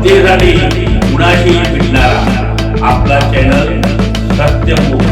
जनतेसाठी कुणाशी भेटणारा आपला चॅनल सत्यमुख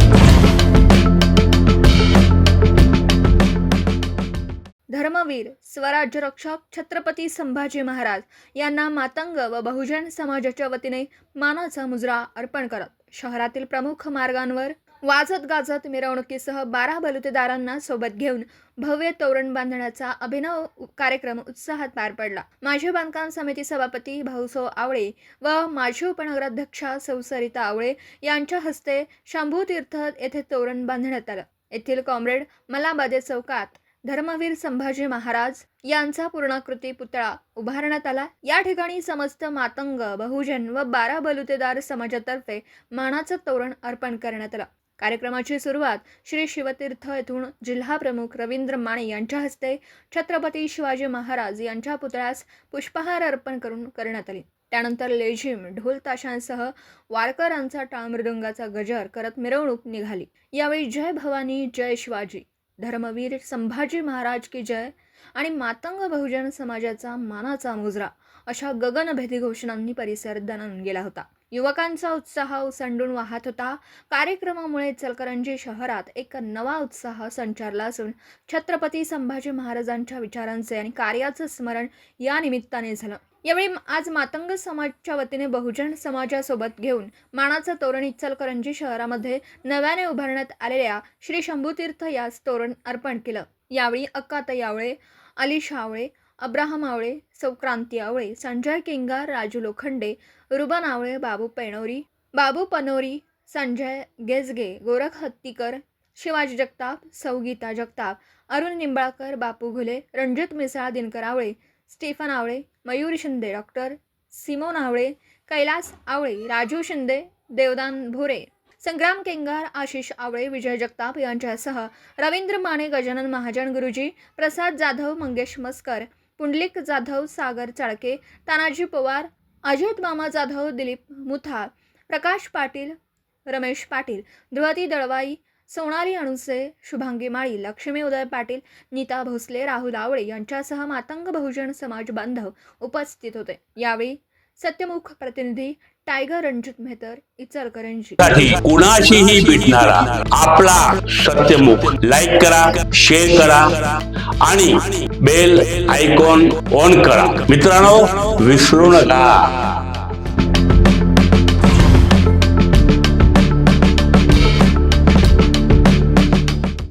धर्मवीर स्वराज्य रक्षक छत्रपती संभाजी महाराज यांना मातंग व बहुजन समाजाच्या वतीने मानाचा मुजरा अर्पण करत शहरातील प्रमुख मार्गांवर वाजत गाजत मिरवणुकीसह बारा बलुतेदारांना सोबत घेऊन भव्य तोरण बांधण्याचा अभिनव कार्यक्रम उत्साहात पार पडला. माझे बांधकाम समिती सभापती भाऊसो आवळे व माजी उपनगराध्यक्षा सौसरिता आवळे यांच्या हस्ते शंभूतीर्थ येथे तोरण बांधण्यात आलं. येथील कॉम्रेड मलाबादे चौकात धर्मवीर संभाजी महाराज यांचा पूर्णाकृती पुतळा उभारण्यात आला. या ठिकाणी समस्त मातंग बहुजन व बारा बलुतेदार समाजातर्फे मानाचं तोरण अर्पण करण्यात आलं. कार्यक्रमाची सुरुवात श्री शिवतीर्थ येथून जिल्हा प्रमुख रवींद्र माने यांच्या हस्ते छत्रपती शिवाजी महाराज यांच्या पुतळ्यास पुष्पहार अर्पण करून करण्यात आली. त्यानंतर लेझिम ढोल ताशांसह वारकरांचा टाळमृदुंगाचा गजर करत मिरवणूक निघाली. यावेळी जय भवानी जय शिवाजी. धर्मवीर संभाजी महाराज की जय आणि मातंग बहुजन समाजाचा मानाचा मुजरा अशा गगनभेदी घोषणांनी परिसर दणून गेला होता. युवकांचा उत्साह उसंडून वाहत होता. कार्यक्रमामुळे चलकरंजी शहरात एक नवा उत्साह संचारला असून छत्रपती संभाजी महाराजांच्या विचारांचे आणि कार्याचं स्मरण या निमित्ताने झालं. यावेळी आज मातंग समाजच्या वतीने बहुजन समाजासोबत घेऊन मानाचं तोरण इचलकरंजी शहरामध्ये नव्याने उभारण्यात आलेल्या श्री शंभूतीर्थ यास तोरण अर्पण केलं. यावेळी Akkatai Awale Ali Shawale Abraham Awale Saukranti Awale Sanjay Kingar Raju Lokhande Ruben Awale Babu Penori Babu Panori Sanjay गेजगे Gorakh Hattikar Shivaji Jagtap Saugita Jagtap Arun Nimbalkar Bapu Ghule Ranjit Misal Dinkar Awale Stephen Awale Mayur Shinde doctor Simon Awale Kailas Awale Raju Shinde Devdan Bhore Sangram Kengar Ashish Awale Vijay Jagtap यांच्यासह रवींद्र माने गजानन महाजन गुरुजी प्रसाद जाधव मंगेश मस्कर पुंडलिक जाधव सागर चाळके तानाजी पवार अजित मामा जाधव दिलीप मुथा प्रकाश पाटील रमेश पाटील ध्रुवती दळवाई सोनाली अणुसे शुभांगी माळी लक्ष्मी उदय पाटील नीता भोसले राहुल आवळे यांच्यासह मातंग बहुजन समाज बांधव उपस्थित होते. यावेळी सत्यमुख प्रतिनिधी tiger Ranjit मेहतर इचलकरंजी कुणाशीही भेटणारा आपला सत्यमुख लाईक करा शेअर करा आणि बेल आयकॉन ऑन करा. मित्रांनो विसरू नका.